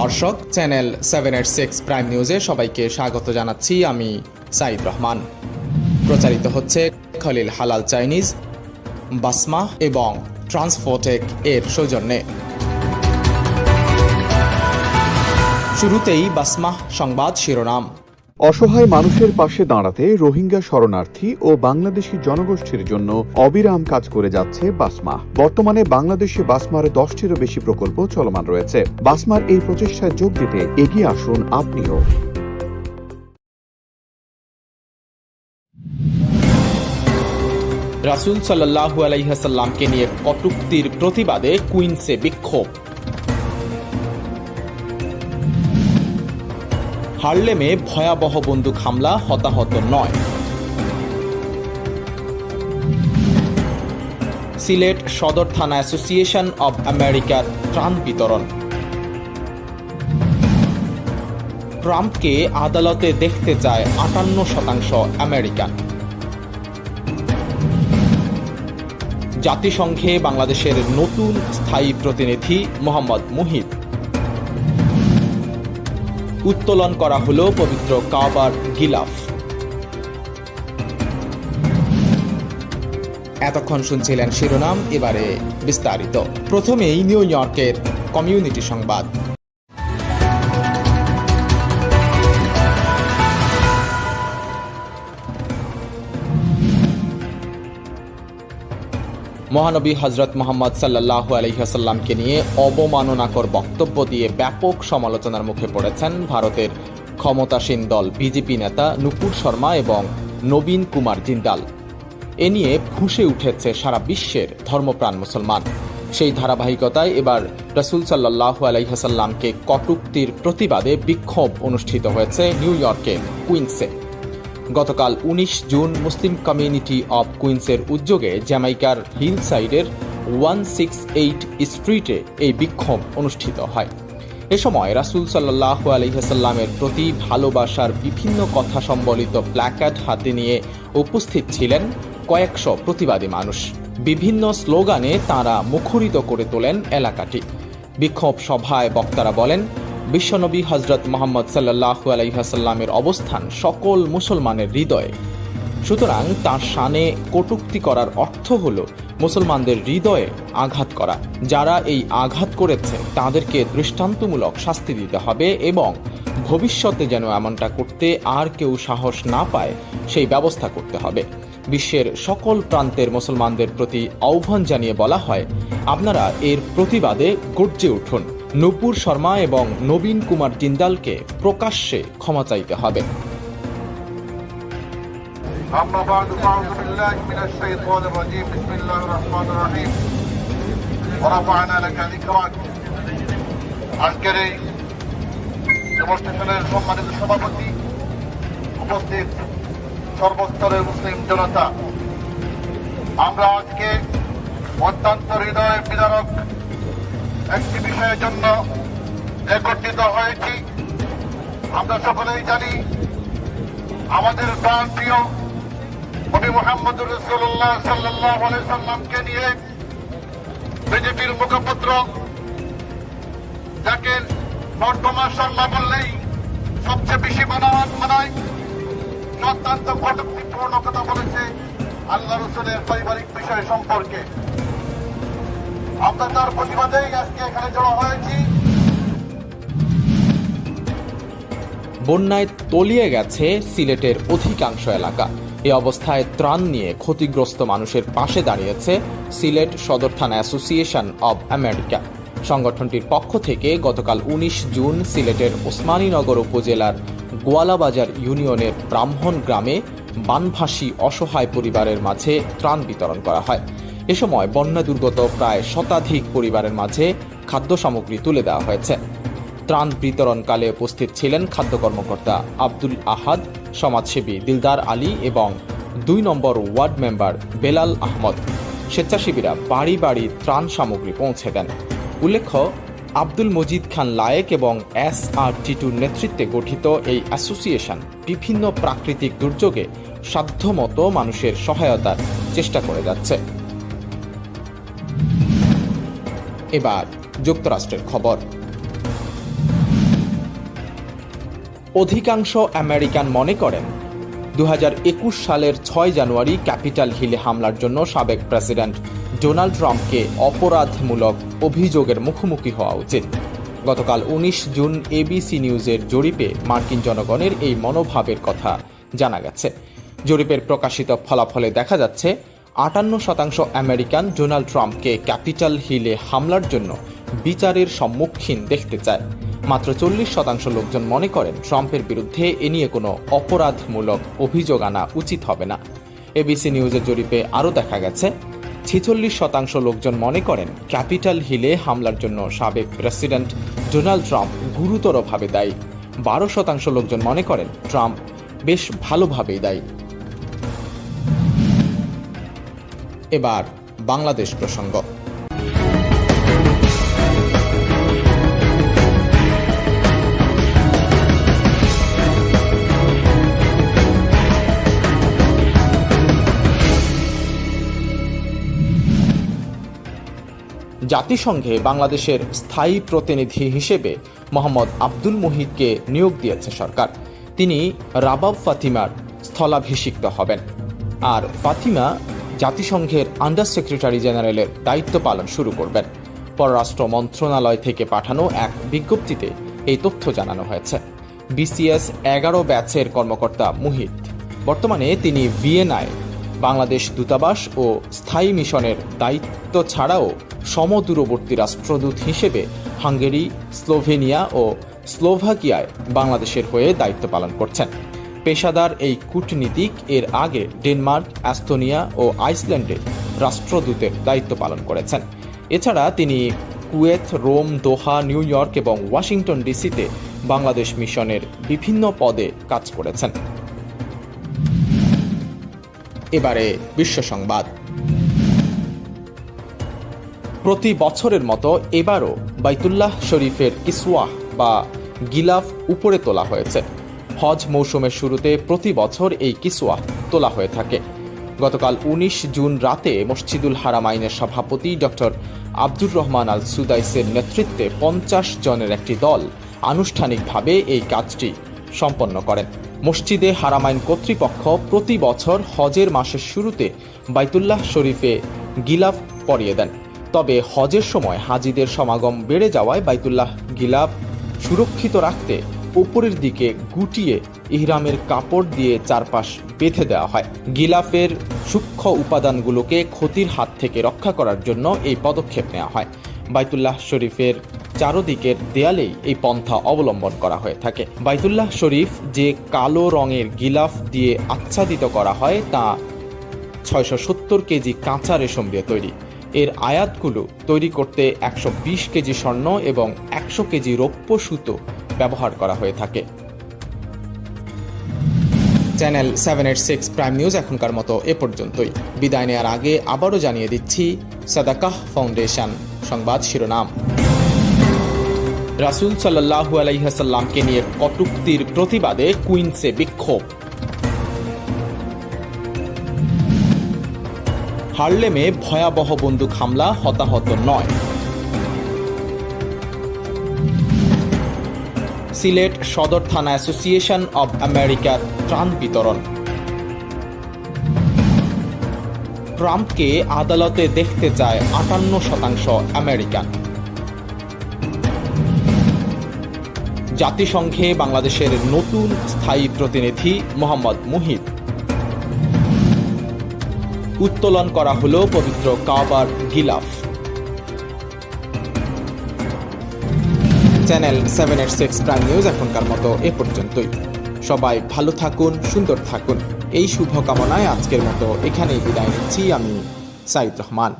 দর্শক channel seven eight six prime নিউজে সবাইকে স্বাগত জানাচ্ছি। আমি সাইদ রহমান। প্রচারিত হচ্ছে খলিল হালাল চাইনিজ, বাসমা এবং ট্রান্সফোটেক এর সৌজন্যে। শুরুতেই বাসমা সংবাদ শিরোনাম। অসহায় মানুষের পাশে দাঁড়াতে রোহিঙ্গা শরণার্থী ও বাংলাদেশি জনগোষ্ঠীর জন্য অবিরাম কাজ করে যাচ্ছে বাসমা। বর্তমানে বাংলাদেশে বাসমার দশটিরও বেশি প্রকল্প চলমান রয়েছে। বাসমার এই প্রচেষ্টায় যোগ দিতে এগিয়ে আসুন আপনিও। রাসুল সাল্লাহু আলাইহাসাল্লামকে নিয়ে কটুক্তির প্রতিবাদে কুইন্সে বিক্ষোভ। হার্লেমে ভয়াবহ বন্দুক হামলা, হতাহত নয়। সিলেট সদর থানা অ্যাসোসিয়েশন অব আমেরিকার ত্রাণ বিতরণ। ট্রাম্পকে আদালতে দেখতে চায় আটান্ন শতাংশ আমেরিকান। জাতিসংঘে বাংলাদেশের নতুন স্থায়ী প্রতিনিধি মোহাম্মদ মুহিত। উত্তোলন করা হল পবিত্র কাবার গিলাফ। এতক্ষণ শুনছিলেন শিরোনাম, এবারে বিস্তারিত। প্রথমেই নিউ ইয়র্কের কমিউনিটি সংবাদ। মহানবী হজরত মোহাম্মদ সাল্লাহ আলহিহাসাল্লামকে নিয়ে অবমাননাকর বক্তব্য দিয়ে ব্যাপক সমালোচনার মুখে পড়েছেন ভারতের ক্ষমতাসীন দল বিজেপি নেতা নুপুর শর্মা এবং নবীন কুমার জিন্দাল। এ নিয়ে ফুঁসে উঠেছে সারা বিশ্বের ধর্মপ্রাণ মুসলমান। সেই ধারাবাহিকতায় এবার রসুল সাল্লাহ আলাইহাসাল্লামকে কটুক্তির প্রতিবাদে বিক্ষোভ অনুষ্ঠিত হয়েছে নিউ ইয়র্কের কুইন্সে। গতকাল উনিশ জুন মুসলিম কমিউনিটি অব কুইন্সের উদ্যোগে জ্যামাইকার হিল সাইডের ওয়ান সিক্স এইট স্ট্রিটে এই বিক্ষোভ অনুষ্ঠিত হয়। এ সময় রাসুল সাল্লাহ আলহিহাসাল্লামের প্রতি ভালোবাসার বিভিন্ন কথা সম্বলিত প্ল্যাকার্ড হাতে নিয়ে উপস্থিত ছিলেন কয়েকশো প্রতিবাদী মানুষ। বিভিন্ন স্লোগানে তাঁরা মুখরিত করে তোলেন এলাকাটি। বিক্ষোভ সভায় বক্তারা বলেন বিশ্বনবী হজরত মোহাম্মদ সাল্লাহু আলাইহাসাল্লামের অবস্থান সকল মুসলমানের হৃদয়ে। সুতরাং তার শানে কটুক্তি করার অর্থ হল মুসলমানদের হৃদয়ে আঘাত করা। যারা এই আঘাত করেছে, তাদেরকে দৃষ্টান্তমূলক শাস্তি দিতে হবে এবং ভবিষ্যতে যেন এমনটা করতে আর কেউ সাহস না পায়, সেই ব্যবস্থা করতে হবে। বিশ্বের সকল প্রান্তের মুসলমানদের প্রতি আহ্বান জানিয়ে বলা হয়, আপনারা এর প্রতিবাদে গর্জে উঠুন। নূপুর শর্মা এবং নবীন কুমার জিন্দালকে প্রকাশ্যে ক্ষমা চাইতে হবে। আজকের এই সভাপতি উপস্থিত সর্বস্তরের আমরা আজকে অত্যন্ত হৃদয় বিদারক একটি বিষয়ের জন্য একত্রিত হয়েছি। আমরা সকলেই জানি আমাদের প্রাণ প্রিয় নবী মোহাম্মদ রসুল্লাহ সাল্লাহ সাল্লামকে নিয়ে বিজেপির মুখপত্র, যাকে বর্তমান শর্মা বললেই সবচেয়ে বেশি মানান মানায় অত্যন্ত কটুক্তিপূর্ণ কথা বলেছে আল্লাহ রসুলের পারিবারিক বিষয় সম্পর্কে। প্রতিবাদেই আজকে এখানে জড়ো হয়েছি। বন্যায় তলিয়ে গেছে সিলেটের অধিকাংশ এলাকা। এ অবস্থায় ত্রাণ নিয়ে ক্ষতিগ্রস্ত মানুষের পাশে দাঁড়িয়েছে সিলেট সদর থানা অ্যাসোসিয়েশন অব আমেরিকা। সংগঠনটির পক্ষ থেকে গতকাল উনিশ জুন সিলেটের ওসমানীনগর উপজেলার গোয়ালাবাজার ইউনিয়নের ব্রাহ্মণ গ্রামে বানভাসী অসহায় পরিবারের মাঝে ত্রাণ বিতরণ করা হয়। এ সময় বন্যা দুর্গত প্রায় শতাধিক পরিবারের মাঝে খাদ্য সামগ্রী তুলে দেওয়া হয়েছে। ত্রাণ বিতরণকালে উপস্থিত ছিলেন খাদ্য কর্মকর্তা আব্দুল আহাদ, সমাজসেবী দিলদার আলী এবং দুই নম্বর ওয়ার্ড মেম্বার বেলাল আহমদ। স্বেচ্ছাসেবীরা বাড়ি বাড়ি ত্রাণ সামগ্রী পৌঁছে দেন। উল্লেখ্য, আব্দুল মজিদ খান লায়েক এবং এস আর টিটুর নেতৃত্বে গঠিত এই অ্যাসোসিয়েশন বিভিন্ন প্রাকৃতিক দুর্যোগে সাধ্যমতো মানুষের সহায়তার চেষ্টা করে যাচ্ছে। এবার যুক্তরাষ্ট্রের খবর। অধিকাংশ আমেরিকান মনে করেন দু হাজার একুশ সালের ছয় জানুয়ারি ক্যাপিটাল হিলে হামলার জন্য সাবেক প্রেসিডেন্ট ডোনাল্ড ট্রাম্পকে অপরাধমূলক অভিযোগের মুখোমুখি হওয়া উচিত। গতকাল উনিশ জুন এবিসি নিউজের জরিপে মার্কিন জনগণের এই মনোভাবের কথা জানা গেছে। জরিপের প্রকাশিত ফলাফলে দেখা যাচ্ছে আটান্ন শতাংশ আমেরিকান ডোনাল্ড ট্রাম্পকে ক্যাপিটাল হিলে হামলার জন্য বিচারের সম্মুখীন দেখতে চায়। মাত্র চল্লিশ শতাংশ লোকজন মনে করেন ট্রাম্পের বিরুদ্ধে এ নিয়ে কোনো অপরাধমূলক অভিযোগ আনা উচিত হবে না। এবিসি নিউজের জরিপে আরও দেখা গেছে, ছেচল্লিশ শতাংশ লোকজন মনে করেন ক্যাপিটাল হিলে হামলার জন্য সাবেক প্রেসিডেন্ট ডোনাল্ড ট্রাম্প গুরুতরভাবে দায়ী। বারো শতাংশ লোকজন মনে করেন ট্রাম্প বেশ ভালোভাবেই দায়ী। এবার বাংলাদেশ প্রসঙ্গ। জাতিসংঘে বাংলাদেশের স্থায়ী প্রতিনিধি হিসেবে মোহাম্মদ আব্দুল মুহিতকে নিয়োগ দিয়েছে সরকার। তিনি রাবাব ফাতিমার স্থলাভিষিক্ত হবেন। আর ফাতিমা জাতিসংঘের আন্ডার সেক্রেটারি জেনারেলের দায়িত্ব পালন শুরু করবেন। পররাষ্ট্র মন্ত্রণালয় থেকে পাঠানো এক বিজ্ঞপ্তিতে এই তথ্য জানানো হয়েছে। বিসিএস এগারো ব্যাচের কর্মকর্তা মুহিত। বর্তমানে তিনি ভিয়েনায় বাংলাদেশ দূতাবাস ও স্থায়ী মিশনের দায়িত্ব ছাড়াও সমদূরবর্তী রাষ্ট্রদূত হিসেবে হাঙ্গেরি, স্লোভেনিয়া ও স্লোভাকিয়ায় বাংলাদেশের হয়ে দায়িত্ব পালন করছেন। পেশাদার এই কূটনীতিক এর আগে ডেনমার্ক, অ্যাস্তোনিয়া ও আইসল্যান্ডে রাষ্ট্রদূতের দায়িত্ব পালন করেছেন। এছাড়া তিনি Kuwait, Rome, Doha, New York এবং ওয়াশিংটন ডিসিতে বাংলাদেশ মিশনের বিভিন্ন পদে কাজ করেছেন। এবারে বিশ্ব সংবাদ। প্রতি বছরের মতো এবারও বাইতুল্লাহ শরীফের কিসওয়াহ বা গিলাফ উপরে তোলা হয়েছে। হজ মৌসুমের শুরুতে প্রতি বছর এই কিসওয়াহ তোলা হয়ে থাকে। গতকাল উনিশ জুন রাতে মসজিদুল হারামাইনের সভাপতি ডক্টর আব্দুর রহমান আল সুদাইসের নেতৃত্বে পঞ্চাশ জনের একটি দল আনুষ্ঠানিকভাবে এই কাজটি সম্পন্ন করেন। মসজিদে হারামাইন কর্তৃপক্ষ প্রতি বছর হজের মাসের শুরুতে বাইতুল্লাহ শরীফে গিলাফ পরিয়ে দেন। তবে হজের সময় হাজিদের সমাগম বেড়ে যাওয়ায় বাইতুল্লাহ গিলাফ সুরক্ষিত রাখতে উপরের দিকে গুটিয়ে ইহরামের কাপড় দিয়ে চারপাশ বেঁধে দেওয়া হয়। গিলাফের সূক্ষ্ম উপাদানগুলোকে ক্ষতির হাত থেকে রক্ষা করার জন্য এই পদক্ষেপ নেওয়া হয়। বাইতুল্লাহ শরীফের চারদিকের দেয়ালেই এই পন্থা অবলম্বন করা হয়ে থাকে। বাইতুল্লাহ শরীফ যে কালো রঙের গিলাফ দিয়ে আচ্ছাদিত করা হয়, তা ছয়শো সত্তর কেজি কাঁচা রেশম দিয়ে তৈরি। এর আয়াতগুলো তৈরি করতে একশো বিশ কেজি স্বর্ণ এবং একশো কেজি রৌপ্য সুতো ব্যবহার করা হয়ে থাকে। Channel seven eight six prime news এখনকার মতো এ পর্যন্তই। বিদায় নেওয়ার আগে আবারও জানিয়ে দিচ্ছি, সাদাকাহ ফাউন্ডেশন সংবাদ শিরোনাম। রাসুল সাল্লাহু আলাইহাসাল্লামকে নিয়ে কটুক্তির প্রতিবাদে কুইন্সে বিক্ষোভ। হার্লেমে ভয়াবহ বন্দুক হামলা হতাহত নয়। সিলেট সদর থানা অ্যাসোসিয়েশন অব আমেরিকার ত্রাণ বিতরণ। ট্রাম্পকে আদালতে দেখতে চায় আটান্ন শতাংশ আমেরিকান। জাতিসংঘে বাংলাদেশের নতুন স্থায়ী প্রতিনিধি মোহাম্মদ মুহিত। উত্তোলন করা হলো পবিত্র কাবার গিলাফ। Channel seven eight six prime news এখনকার মতো এ পর্যন্তই। সবাই ভালো থাকুন, সুন্দর থাকুন। এই শুভকামনায় আজকের মতো এখানেই বিদায় নিচ্ছি। আমি সাইদ রহমান।